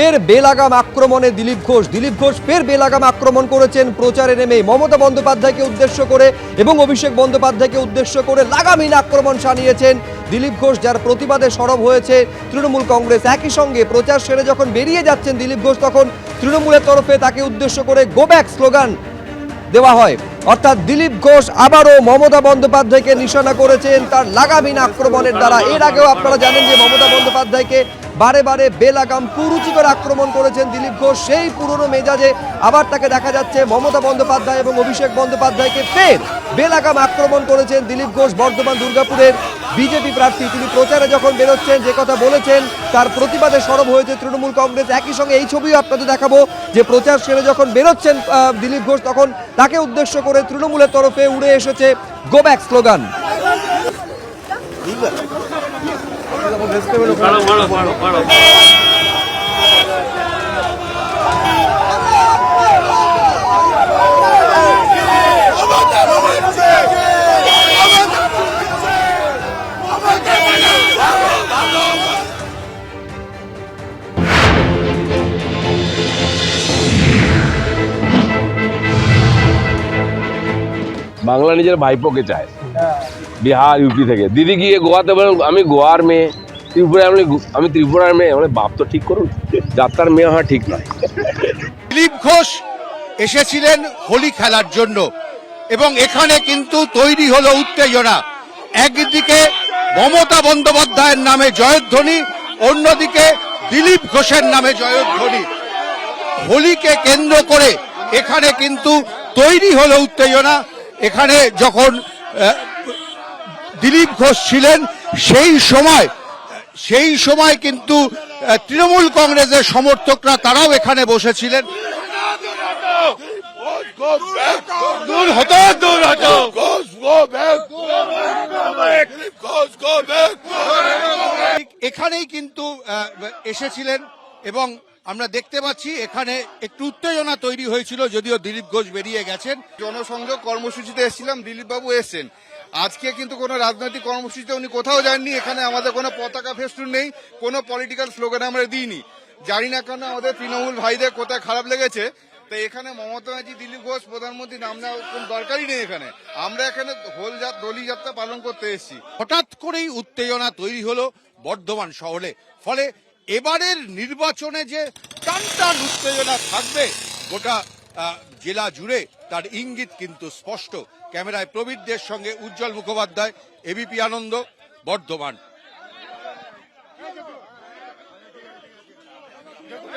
ফের বেলাগাম আক্রমণে দিলীপ ঘোষ। দিলীপ ঘোষ ফের বেলাগাম আক্রমণ করেছেন, প্রচারে নেমে মমতা বন্দ্যোপাধ্যায়কে উদ্দেশ্য করে এবং অভিষেক বন্দ্যোপাধ্যায়কে উদ্দেশ্য করে লাগামহীন আক্রমণ শানিয়েছেন দিলীপ ঘোষ, যার প্রতিবাদে সরব হয়েছে তৃণমূল কংগ্রেস। একই সঙ্গে প্রচার সেরে যখন বেরিয়ে যাচ্ছেন দিলীপ ঘোষ, তখন তৃণমূলের তরফে তাকে উদ্দেশ্য করে গো ব্যাক স্লোগান দেওয়া হয়। অর্থাৎ দিলীপ ঘোষ আবারও মমতা বন্দ্যোপাধ্যায়কে নিশানা করেছেন তার লাগামহীন আক্রমণের দ্বারা। এর আগেও আপনারা জানেন যে মমতা বন্দ্যোপাধ্যায়কে বারে বারে বেলাগাম কুরুচিকর আক্রমণ করেছেন দিলীপ ঘোষ। সেই পুরনো মেজাজে আবার তাকে দেখা যাচ্ছে মমতা বন্দ্যোপাধ্যায় এবং অভিষেক বন্দ্যোপাধ্যায়কে ফের বেলাগাম আক্রমণ করেছেন দিলীপ ঘোষ বর্ধমান দুর্গাপুরের বিজেপি প্রার্থী। তিনি প্রচারে যখন বেরোচ্ছেন, যে কথা বলেছেন, তার প্রতিবাদে সরব হয়েছে তৃণমূল কংগ্রেস। একই সঙ্গে এই ছবিও আপনাদের দেখাবো যে প্রচার সেরে যখন বেরোচ্ছেন দিলীপ ঘোষ, তখন তাকে উদ্দেশ্য করে তৃণমূলের তরফে উড়ে এসেছে গো ব্যাক স্লোগান বাংলা নিজের ভাইপোকে চায়। বিহার ইউপি থেকে। দিদি গিয়ে গোয়াতে বলেন আমি গোয়ার মেয়ে। ত্রিপুরা আমি আমি ত্রিপুরার মেয়ে। মানে বাপ তো ঠিক করুন। যাত্রার মেয়ে হওয়া ঠিক নয়। দিলীপ ঘোষ এসেছিলেন হোলি খেলার জন্য এবং এখানে কিন্তু তৈরি হলো উত্তেজনা। একদিকে মমতা বন্দ্যোপাধ্যায়ের নামে জয়ধ্বনি, অন্যদিকে দিলীপ ঘোষের নামে জয়ধ্বনি। হোলিকে কেন্দ্র করে এখানে কিন্তু তৈরি হলো উত্তেজনা। এখানে যখন দিলীপ ঘোষ ছিলেন সেই সময়। সেই সময় কিন্তু তৃণমূল কংগ্রেসের সমর্থকরা তারাও এখানে বসেছিলেন। এখানেই কিন্তু এসেছিলেন এবং আমরা দেখতে পাচ্ছি এখানে একটু উত্তেজনা তৈরি হয়েছিল যদিও দিলীপ ঘোষ বেরিয়ে গেছেন। জনসংযোগ কর্মসূচিতে এসেছিলাম দিলীপ বাবু এসেছেন। আজকে কিন্তু কোনো রাজনৈতিক কর্মসূচিতে উনি কোথাও যাননি এখানে আমাদের কোনো পতাকা ফেস্টুন নেই কোনো পলিটিক্যাল স্লোগান আমরা দিইনি। জানি না কেন আমাদের তৃণমূল ভাইদের কোথায় খারাপ লেগেছে। তো এখানে মমতা ব্যানার্জি দিলীপ ঘোষ প্রধানমন্ত্রী নাম নেওয়ার কোনো দরকারই নেই এখানে। আমরা এখানে হোল যাত দলি যাত্রা পালন করতে এসেছি। হঠাৎ করেই উত্তেজনা তৈরি হলো বর্ধমান শহরে। ফলে এবারের নির্বাচনে যে টান টান উত্তেজনা থাকবে, গোটা জেলা জুড়ে তার ইঙ্গিত কিন্তু স্পষ্ট। ক্যামেরায় প্রবীরদের সঙ্গে উজ্জ্বল মুখোপাধ্যায় এবিপি আনন্দ, বর্ধমান।